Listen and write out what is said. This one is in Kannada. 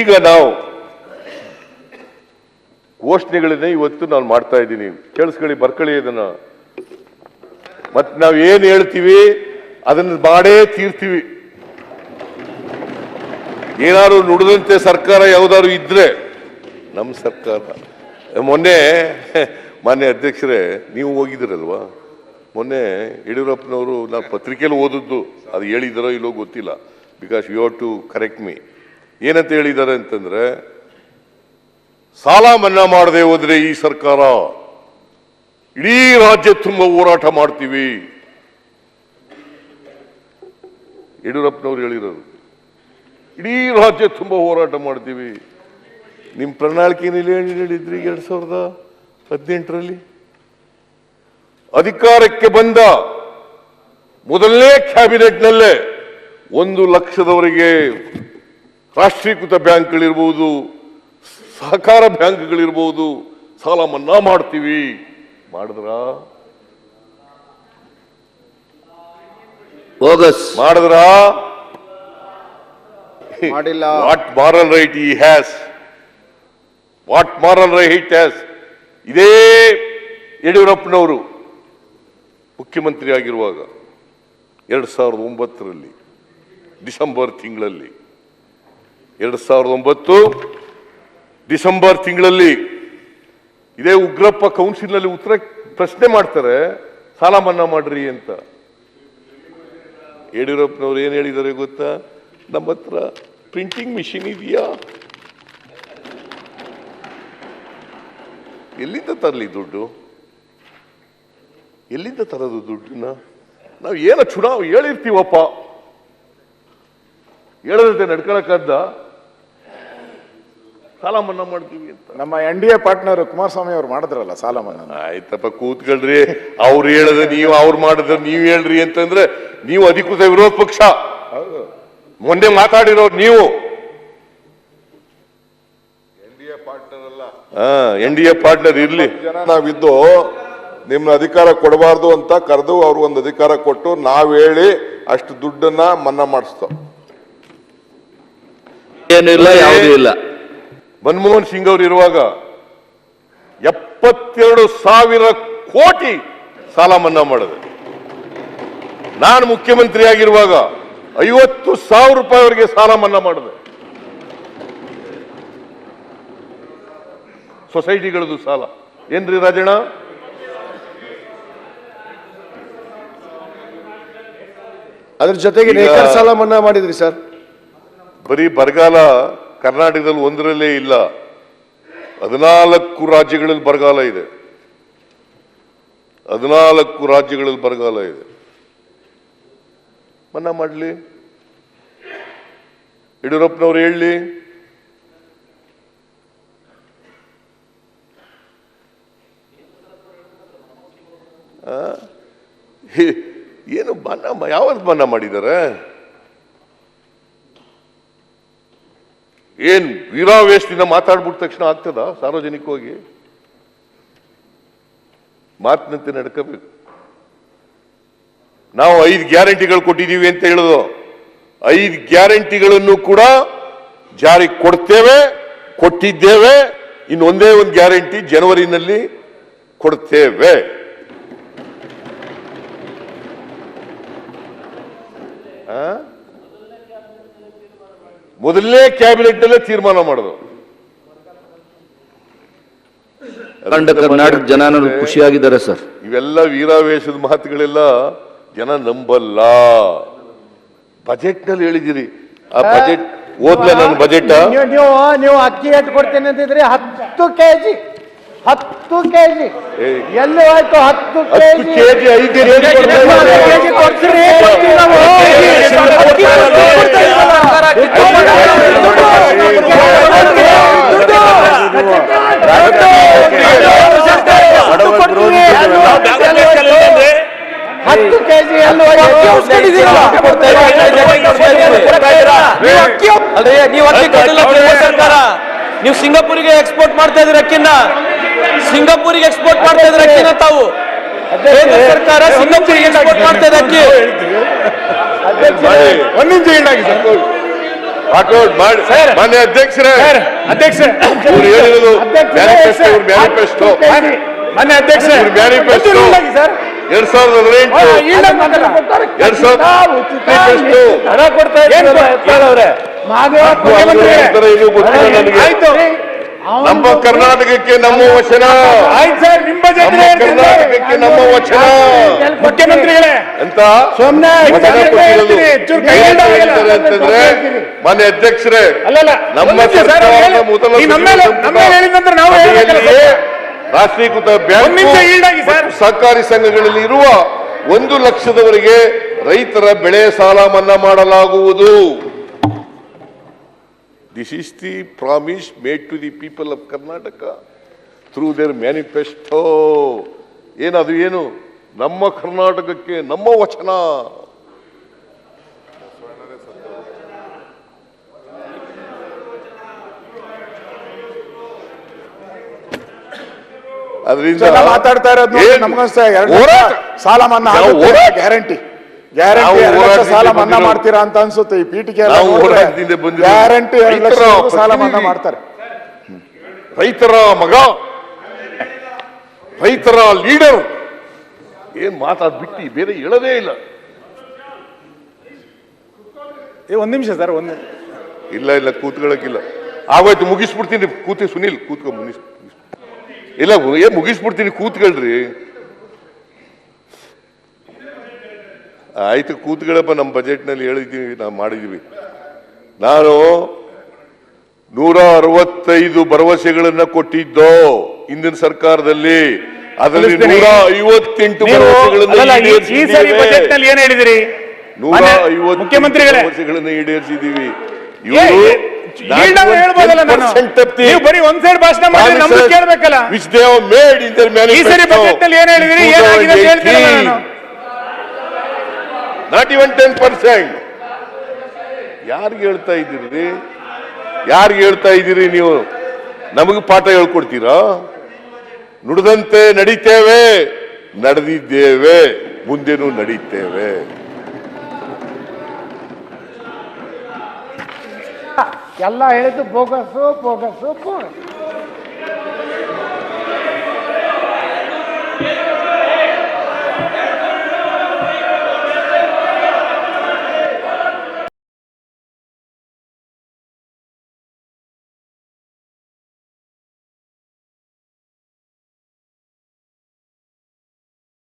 ಈಗ ನಾವು ಘೋಷಣೆಗಳನ್ನ ಇವತ್ತು ನಾನು ಮಾಡ್ತಾ ಇದ್ದೀನಿ. ಕೇಳಿಸ್ಕೊಳ್ಳಿ, ಬರ್ಕೊಳ್ಳಿ ಇದನ್ನ. ಮತ್ತೆ ನಾವು ಏನ್ ಹೇಳ್ತೀವಿ, ಅದನ್ನ ಮಾಡೇ ತೀರ್ತೀವಿ. ಏನಾದ್ರು ನುಡಿದಂತೆ ಸರ್ಕಾರ ಯಾವ್ದಾದ್ರು ಇದ್ರೆ ನಮ್ಮ ಸರ್ಕಾರ. ಮೊನ್ನೆ, ಮಾನ್ಯ ಅಧ್ಯಕ್ಷರೇ, ನೀವು ಹೋಗಿದ್ದೀರಲ್ವಾ ಮೊನ್ನೆ ಯಡಿಯೂರಪ್ಪನವರು ನಾನು ಪತ್ರಿಕೆಯಲ್ಲಿ ಓದಿದ್ದು, ಅದು ಹೇಳಿದಾರೋ ಇಲ್ಲೋ ಗೊತ್ತಿಲ್ಲ. Because you have to correct me ಏನಂತ ಹೇಳಿದ್ದಾರೆ ಅಂತಂದ್ರೆ, ಸಾಲ ಮನ್ನಾ ಮಾಡದೆ ಹೋದ್ರೆ ಈ ಸರ್ಕಾರ ಇಡೀ ರಾಜ್ಯ ತುಂಬ ಹೋರಾಟ ಮಾಡ್ತೀವಿ. ಯಡಿಯೂರಪ್ಪನವ್ರು ಹೇಳಿರೋದು, ಇಡೀ ರಾಜ್ಯ ತುಂಬ ಹೋರಾಟ ಮಾಡ್ತೀವಿ. ನಿಮ್ಮ ಪ್ರಣಾಳಿಕೆಯಲ್ಲಿ ಹೇಳಿದ್ರಿ ಎರಡ್ ಸಾವಿರದ ಹದಿನೆಂಟರಲ್ಲಿ? ಅಧಿಕಾರಕ್ಕೆ ಬಂದ ಮೊದಲನೇ ಕ್ಯಾಬಿನೆಟ್ನಲ್ಲೇ ಒಂದು ಲಕ್ಷದವರೆಗೆ ರಾಷ್ಟ್ರೀಕೃತ ಬ್ಯಾಂಕ್ಗಳಿರ್ಬೋದು ಸಹಕಾರ ಬ್ಯಾಂಕ್ಗಳಿರ್ಬೋದು ಸಾಲ ಮನ್ನಾ ಮಾಡ್ತೀವಿ. ಮಾಡಿದ್ರ? ಬೋಗಸ್ ಮಾಡಿದ್ರ? ಮಾಡಿಲ್ಲ. ವಾಟ್ ಮಾರಲ್ ರೈಟ್ ಈ has what moral right has ಇದೇ ಯಡಿಯೂರಪ್ಪನವರು ಮುಖ್ಯಮಂತ್ರಿ ಆಗಿರುವಾಗ ಎರಡು ಸಾವಿರದ ಒಂಬತ್ತರಲ್ಲಿ ಡಿಸೆಂಬರ್ ತಿಂಗಳಲ್ಲಿ ಎರಡು ಸಾವಿರದ ಒಂಬತ್ತು ಡಿಸೆಂಬರ್ ತಿಂಗಳಲ್ಲಿ ಇದೇ ಉಗ್ರಪ್ಪ ಕೌನ್ಸಿಲ್ನಲ್ಲಿ ಉತ್ತರ ಪ್ರಶ್ನೆ ಮಾಡ್ತಾರೆ, ಸಾಲ ಮನ್ನಾ ಮಾಡ್ರಿ ಅಂತ. ಯಡಿಯೂರಪ್ಪನವ್ರು ಏನ್ ಹೇಳಿದ್ದಾರೆ ಗೊತ್ತಾ? ನಮ್ಮ ಹತ್ರ ಪ್ರಿಂಟಿಂಗ್ ಮಿಷಿನ್ ಇದೆಯಾ? ಎಲ್ಲಿಂದ ತರಲಿ ದುಡ್ಡು? ಎಲ್ಲಿಂದ ತರೋದು ದುಡ್ಡನ್ನ? ನಾವು ಏನೋ ಚುನಾವ್ ಹೇಳಿರ್ತೀವಪ್ಪ. ಹೇಳದಂತೆ ನಡ್ಕೊಳಕ್ಕದ್ದ ಸಾಲ ಮನ್ನಾ ಮಾಡ್ತೀವಿ ಅಂತ. ನಮ್ಮ N D A partner Kumaraswamy ಅವ್ರು ಮಾಡಿದ್ರಲ್ಲ ಸಾಲ ಮನ್ನಾ ಆಯ್ತಪ್ಪ ಕೂತ್ಕೊಳ್ರಿ. ಅವ್ರು ಹೇಳದ ನೀವು ಅವ್ರು ಮಾಡಿದ್ರೆ ನೀವು ಹೇಳ್ರಿ ಅಂತಂದ್ರೆ ನೀವು ಅಧಿಕೃತ ವಿರೋಧ ಪಕ್ಷ. ಮೊನ್ನೆ ಮಾತಾಡಿರೋರು ನೀವು. ಎನ್ ಡಿ ಎ ಪಾರ್ಟ್ನರ್ ಇರ್ಲಿ. ಜನ ನಾವಿದ್ದು ನಿಮ್ನ ಅಧಿಕಾರ ಕೊಡಬಾರ್ದು ಅಂತ ಕರೆದು ಅವ್ರು ಒಂದು ಅಧಿಕಾರ ಕೊಟ್ಟು ನಾವ್ ಹೇಳಿ ಅಷ್ಟು ದುಡ್ಡನ್ನ ಮನ್ನಾ ಮಾಡಿಸ್ತಾವ್ ಏನಿಲ್ಲ ಯಾವುದೂ ಇಲ್ಲ. ಮನಮೋಹನ್ ಸಿಂಗ್ ಅವರು ಇರುವಾಗ ಎಪ್ಪತ್ತೆರಡು ಸಾವಿರ ಕೋಟಿ ಸಾಲ ಮನ್ನಾ ಮಾಡಿದೆ ನಾನು ಮುಖ್ಯಮಂತ್ರಿ ಆಗಿರುವಾಗ ಐವತ್ತು ಸಾವಿರ ರೂಪಾಯಿವರೆಗೆ ಸಾಲ ಮನ್ನಾ ಮಾಡಿದೆ. ಸೊಸೈಟಿಗಳದು ಸಾಲ. ಏನ್ರಿ ರಾಜಣ್ಣ? ಅದ್ರ ಜೊತೆಗೆ ಸಾಲ ಮನ್ನಾ ಮಾಡಿದ್ರಿ ಸರ್. ಬರೀ ಬರಗಾಲ ಕರ್ನಾಟಕದಲ್ಲಿ ಒಂದರಲ್ಲೇ ಇಲ್ಲ. ಹದಿನಾಲ್ಕು ರಾಜ್ಯಗಳಲ್ಲಿ ಬರಗಾಲ ಇದೆ. ಹದಿನಾಲ್ಕು ರಾಜ್ಯಗಳಲ್ಲಿ ಬರಗಾಲ ಇದೆ. ಮನ್ನಾ ಮಾಡಲಿ. ಯಡಿಯೂರಪ್ಪನವ್ರು ಹೇಳಲಿ ಏನು ಮನ್ನಾ ಯಾವತ್ತು ಮನ್ನಾ ಮಾಡಿದ್ದಾರೆ? ಏನ್ ವೀರಾವೇಶದಿಂದ ಮಾತಾಡ್ಬಿಟ್ಟ ತಕ್ಷಣ ಆಗ್ತದ ಸಾರ್ವಜನಿಕವಾಗಿ? ಮಾತಿನಂತೆ ನಡ್ಕೋಬೇಕು. ನಾವು ಐದು ಗ್ಯಾರಂಟಿಗಳು ಕೊಟ್ಟಿದ್ದೀವಿ ಅಂತ ಹೇಳೋದು. ಐದು ಗ್ಯಾರಂಟಿಗಳನ್ನು ಕೂಡ ಜಾರಿ ಕೊಡ್ತೇವೆ, ಕೊಟ್ಟಿದ್ದೇವೆ. ಇನ್ನು ಒಂದೇ ಒಂದು ಗ್ಯಾರಂಟಿ ಜನವರಿನಲ್ಲಿ ಕೊಡ್ತೇವೆ. ಆ? ಮೊದಲನೇ ಕ್ಯಾಬಿನೆಟ್ ನಲ್ಲೇ ತೀರ್ಮಾನ ಮಾಡೋದು. ಕಂಡ ಕರ್ನಾಟಕ ಜನ ಖುಷಿಯಾಗಿದ್ದಾರೆ ಸರ್. ಇವೆಲ್ಲ ವೀರಾವೇಶದ ಮಾತುಗಳೆಲ್ಲ ಜನ ನಂಬಲ್ಲ. ಬಜೆಟ್ನಲ್ಲಿ ಹೇಳಿದಿರಿ ಆ ಬಜೆಟ್ ಓದ್ಲ ನನ್ನ ಬಜೆಟ್? ನೀವು ನೀವು ಅಕ್ಕಿ ಎತ್ತು ಕೊಡ್ತೇನೆ ಅಂತಿದ್ರಿ ಹತ್ತು ಕೆಜಿ ಹತ್ತು ಕೆಜಿ. ಎಲ್ಲಿ ಹೋಯ್ತು ಹತ್ತು ಹತ್ತು ಕೆಜಿ? ಕೆಜಿ ಐದು ಕೆಜಿ ಕೊಡ್ತೀರಿ? ನೀವು ಅಕ್ಕಿ ಕೊಟ್ಟಿಲ್ಲ ಸರ್ಕಾರ. ನೀವು ಸಿಂಗಾಪುರಿಗೆ ಎಕ್ಸ್ಪೋರ್ಟ್ ಮಾಡ್ತಾ ಇದ್ರೆ ಅಕ್ಕಿನ? ಸಿಂಗಾಪುರಿಗೆ ಎಕ್ಸ್ಪೋರ್ಟ್ ಮಾಡ್ತಾ ಇದ್ರೆ ಅಕ್ಕಿನ ತಾವು? ಕೇಂದ್ರ ಸರ್ಕಾರ ಸಿಂಗಾಪುರಿಗೆ ಎಕ್ಸ್ಪೋರ್ಟ್ ಮಾಡ್ತಾ ಇದೆ ಅಕ್ಕಿ? ಒಂದ್ ನಿಮಿಷ ವಾಕೌಟ್ ಮಾಡಿ. ಮಾನ್ಯ ಅಧ್ಯಕ್ಷರೇ. ಅಧ್ಯಕ್ಷ ಇವ್ರು ಹೇಳಿರೋದು ಮ್ಯಾನಿಫೆಸ್ಟೋ ಮ್ಯಾನಿಫೆಸ್ಟೋ ಮನೆ ಅಧ್ಯಕ್ಷ ಇವ್ರ ಮ್ಯಾನಿಫೆಸ್ಟೋ ಸರ್. ಎರಡ್ ಸಾವಿರದ ಹದಿನೆಂಟು ಎರಡ್ ಸಾವಿರದ ಕೊಡ್ತಾ ನಮ್ಮ ಕರ್ನಾಟಕಕ್ಕೆ ನಮ್ಮ ವಚನ ಆಯ್ತು ಸರ್ ನಿಮ್ ಬಜೆಟ್ ನಮ್ಮ ಕರ್ನಾಟಕಕ್ಕೆ ನಮ್ಮ ವಚನ ಮುಖ್ಯಮಂತ್ರಿಗಳೇ ಅಂತ ಅಂತಂದ್ರೆ ಮನೆ ಅಧ್ಯಕ್ಷರೇ ಅಲ್ಲ ನಮ್ಮ ಸರ್ಕಾರ ಮೊದಲ ರಾಷ್ಟ್ರೀಕೃತ ಬ್ಯಾಂಕ್. ಸಹಕಾರಿ ಸಂಘಗಳಲ್ಲಿ ಇರುವ ಒಂದು ಲಕ್ಷದವರೆಗೆ ರೈತರ ಬೆಳೆ ಸಾಲ ಮನ್ನಾ ಮಾಡಲಾಗುವುದು. This is the promise made to the people of Karnataka through their manifesto ಏನದು ಏನು? ನಮ್ಮ ಕರ್ನಾಟಕಕ್ಕೆ ನಮ್ಮ ವಚನ. ಅದರಿಂದ ಮಾತಾಡ್ತಾ ಇರೋದು? ಲಕ್ಷ ಸಾಲ ಮನ್ನಾ ಗ್ಯಾರಂಟಿ. ಗ್ಯಾರಂಟಿ ಲಕ್ಷ ಸಾಲ ಮನ್ನಾ ಮಾಡ್ತೀರಾ ಅಂತ ಅನ್ಸುತ್ತೆ. ಈ ಪೀಠಿಗೆ ಗ್ಯಾರಂಟಿ ಎರಡು ಲಕ್ಷ ರೈತರ ಸಾಲ ಮನ್ನಾ ಮಾಡ್ತಾರೆ. ರೈತರ ಮಗ. ರೈತರ ಲೀಡರ್. ಏನ್ ಮಾತಾಡ್ಬಿಟ್ಟು ಬೇರೆ ಹೇಳದೇ ಇಲ್ಲ. ಏ ಒಂದ್ ನಿಮಿಷ ಸರ್ ಒಂದ್ ಇಲ್ಲ ಇಲ್ಲ ಕೂತ್ಕೊಳ್ಳಕ್ಕಿಲ್ಲ ಆಗೋಯ್ತು ಮುಗಿಸ್ಬಿಡ್ತೀನಿ. ಕೂತಿ ಸುನಿಲ್ ಕೂತ್ಕೊ ಮುಗಿಸ್ ಇಲ್ಲ ಏ ಮುಗಿಸ್ಬಿಡ್ತೀನಿ ಕೂತ್ಕೊಳ್ರಿ. ಆಯ್ತು ಕೂತ್ಕೊಳ್ಳಪ್ಪ ನಮ್ಮ ಬಜೆಟ್ನಲ್ಲಿ ಹೇಳಿದ್ದೀವಿ ನಾವು ಮಾಡಿದೀವಿ. ನಾನು ನೂರ ಅರವತ್ತೈದು ಭರವಸೆಗಳನ್ನ ಕೊಟ್ಟಿದ್ದೋ ಹಿಂದಿನ ಸರ್ಕಾರದಲ್ಲಿ. ಅದರಲ್ಲಿ. ನೂರ ಐವತ್ತೆಂಟು ಭರವಸೆಗಳನ್ನ ಬಜೆಟ್ನಲ್ಲಿ ನೂರ ಐವತ್ತು ಭರವಸೆಗಳನ್ನ ಈಡೇರಿಸಿದ್ದೀವಿ. ಏ, ನೀವು ಬರೀ ಒಂದ್ ಸೈಡ್ ಭಾಷಣ ಮಾಡಿ ನಮ್ದು ಕೇಳ್ಬೇಕಲ್ಲ. Which they have made in their ಈ ಸರಿ ಬಜೆಟ್ನಲ್ಲಿ ಏನ್ ಹೇಳಿದಿರಿ? ಏನಾಗಿದೆ ಅಂತ ಹೇಳ್ತೀರಲ್ಲ ನಾನು. ನಾಟ್ ಇವನ್ ಯಾರಿಗೆ ಹೇಳ್ತಾ ಇದ್ದೀರಿ? ಯಾರಿಗೆ ಹೇಳ್ತಾ ಇದ್ದೀರಿ ನೀವು? ನಮಗೆ ಪಾಠ ಹೇಳ್ಕೊಡ್ತೀರಾ? ನುಡಿದಂತೆ ನಡೀತೇವೆ ನಡೆದಿದ್ದೇವೆ ಮುಂದೆನೂ ನಡೀತೇವೆ. ಎಲ್ಲ ಹೇಳಿದ್ದು ಬೋಗಸು ಬೋಗಸು ಬೋಗಸ್.